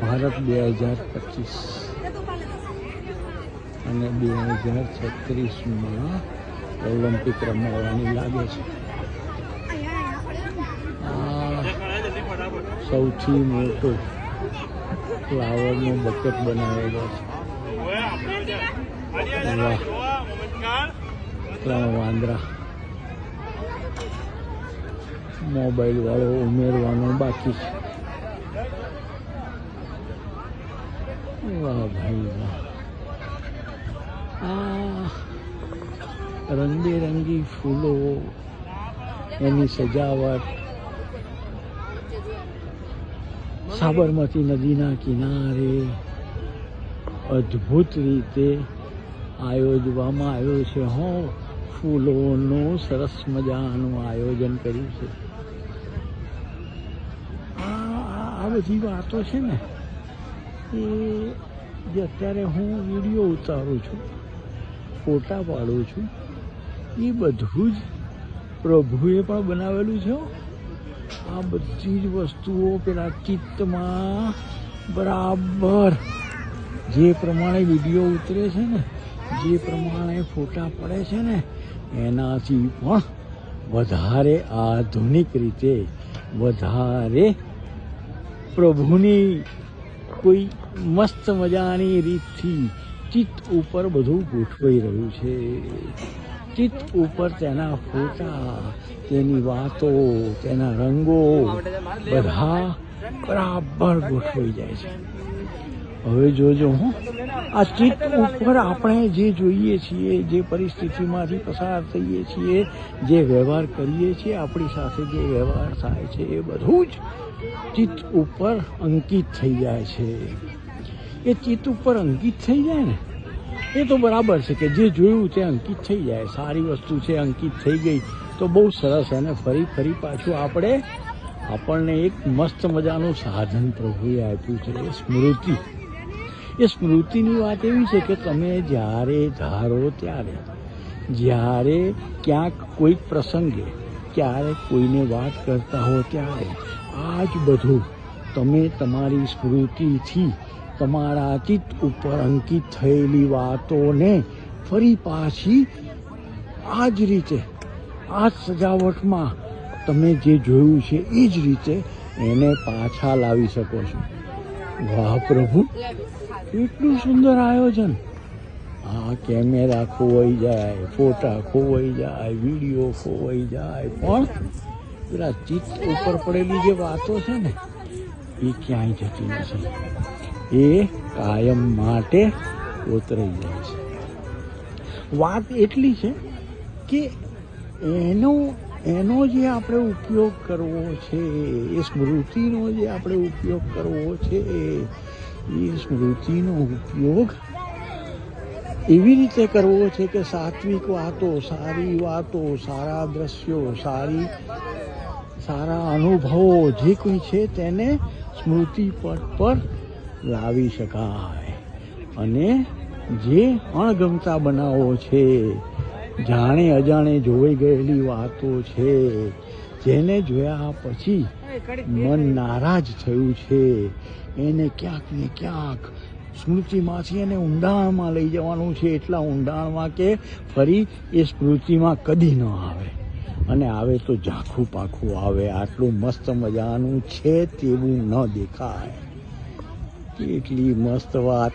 ભારત બે હજાર પચીસ. અને બે હજાર છત્રીસમાં ઓલિમ્પિક રમાવાની લાગે છે. આ સૌથી મોટો ફ્લાવરનો બકેટ બનાવેલો છે. ત્રણ વાંદરા. મોબાઈલ વાળો ઉમેરવાનો બાકી છે. વાહ ભાઈ આ રંગબેરંગી ફૂલો, એની સજાવટ. સાબરમતી નદીના કિનારે અદ્ભુત રીતે આયોજવામાં આવ્યો છે. હો, ફૂલોનું સરસ મજાનું આયોજન કર્યું છે. આ બધી વાતો છે ને એ જે અત્યારે હું વીડિયો ઉતારું છું, ફોટા પાડું છું, એ બધું જ પ્રભુએ પણ બનાવેલું છે આ બધી જ વસ્તુઓ પેલા ચિત્તમાં બરાબર. જે પ્રમાણે વીડિયો ઉતરે છે ને, જે પ્રમાણે ફોટા પડે છે ને, એનાથી પણ વધારે આધુનિક રીતે, વધારે પ્રભુની કોઈ મસ્ત મજાની રીતથી ચિત્ત ઉપર બધું ગોઠવાઈ રહ્યું છે. ચિત્ત ઉપર તેના ફોટા, તેની વાતો, તેના રંગો બધા બરાબર ગોઠવાઈ જાય છે. હવે જોજો હું. આ ચિત્ત ઉપર આપણે જે જોઈએ છીએ, જે પરિસ્થિતિમાંથી પસાર થઈએ છીએ, જે વ્યવહાર કરીએ છીએ, આપણી સાથે જે વ્યવહાર થાય છે, એ બધું જ ચિત્ત ઉપર અંકિત થઈ જાય છે. એ ચિત્ત ઉપર અંકિત થઈ જાય ને, એ તો બરાબર છે કે જે જોયું તે અંકિત થઈ જાય. સારી વસ્તુ છે, અંકિત થઈ ગઈ. તો બહુ સરસ અને ફરી ફરી પાછું આપણે આપણને એક મસ્ત મજાનું સાધન પ્રભુએ આપ્યું છે, એ સ્મૃતિ. એ સ્મૃતિની વાત એવી છે કે તમે જ્યારે ધારો ત્યારે, જ્યારે ક્યાંક કોઈક પ્રસંગે, ક્યારેક કોઈને વાત કરતા હો ત્યારે આ જ બધું તમે તમારી સ્મૃતિથી તમારા ચિત્ત ઉપર અંકિત થયેલી વાતોને ફરી પાછી આ જ રીતે આ સજાવટમાં તમે જે જોયું છે એ જ રીતે એને પાછા લાવી શકો છો. વાહ પ્રભુ, એટલું સુંદર આયોજન. આ કેમેરા ખોવાઈ જાય, ફોટા ખોવાઈ જાય, વીડિયો ખોવાઈ જાય, પણ પેલા ચિત્ત ઉપર પડેલી જે વાતો છે ને, એ ક્યાંય જતી નથી. એ કાયમ માટે ઉતરાઈ જાય છે. વાત એટલી છે કે એનો એનો જે આપણે ઉપયોગ કરવો છે, એ સ્મૃતિનો જે આપણે ઉપયોગ કરવો છે, એ સ્મૃતિનો ઉપયોગ એવી રીતે કરવો છે કે સાત્વિક વાતો, સારી વાતો, સારા દ્રશ્યો, સારી સારા અનુભવો જે કોઈ છે તેને સ્મૃતિ પટ પર લાવી શકાય. અને જે અણગમતા બનાવો છે, જાણે અજાણે જોઈ ગયેલી વાતો છે, જેને જોયા પછી મન નારાજ થયું છે. એને ક્યાંક ને ક્યાંક સ્મૃતિમાંથી એને ઊંડાણમાં લઈ જવાનું છે, એટલા ઊંડાણમાં કે ફરી એ સ્મૃતિમાં કદી ન આવે. અને આવે તો ઝાંખું પાખું આવે, આટલું મસ્ત મજાનું છે તેવું ન દેખાય. કેટલી મસ્ત વાત.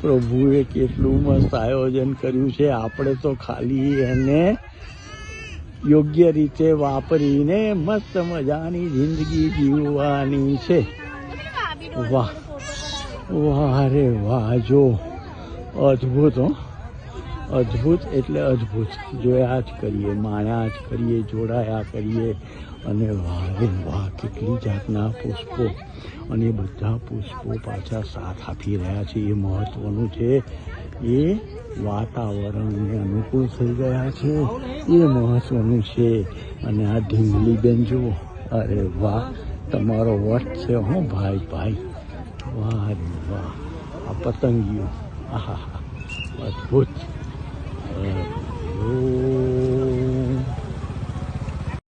પ્રભુએ કેટલું મસ્ત આયોજન કર્યું છે. આપણે તો ખાલી એને યોગ્ય રીતે વાપરીને મસ્ત મજાની જિંદગી જીવવાની છે. વાહ. વાહ રે વાહ, જો. અદ્ભુત, હો. અદ્ભુત એટલે અદ્ભુત. જોયા જ કરીએ, માણ્યા જ કરીએ, જોડાયા કરીએ. અને વારે વાહ, કેટલી જાતના પુષ્પો. અને બધા પુષ્પો પાછા સાથ આપી રહ્યા છે. એ મહત્વનું છે. એ વાતાવરણને અનુકૂળ થઈ ગયા છે. એ મહત્વનું છે. અને આ ઢીંગલી બેન જુઓ. અરે વાહ, તમારો વટ છે હો ભાઈ ભાઈ. વાહ વાહ. આ પતંગીઓ આહા અદ્ભુત. અદ્ભુત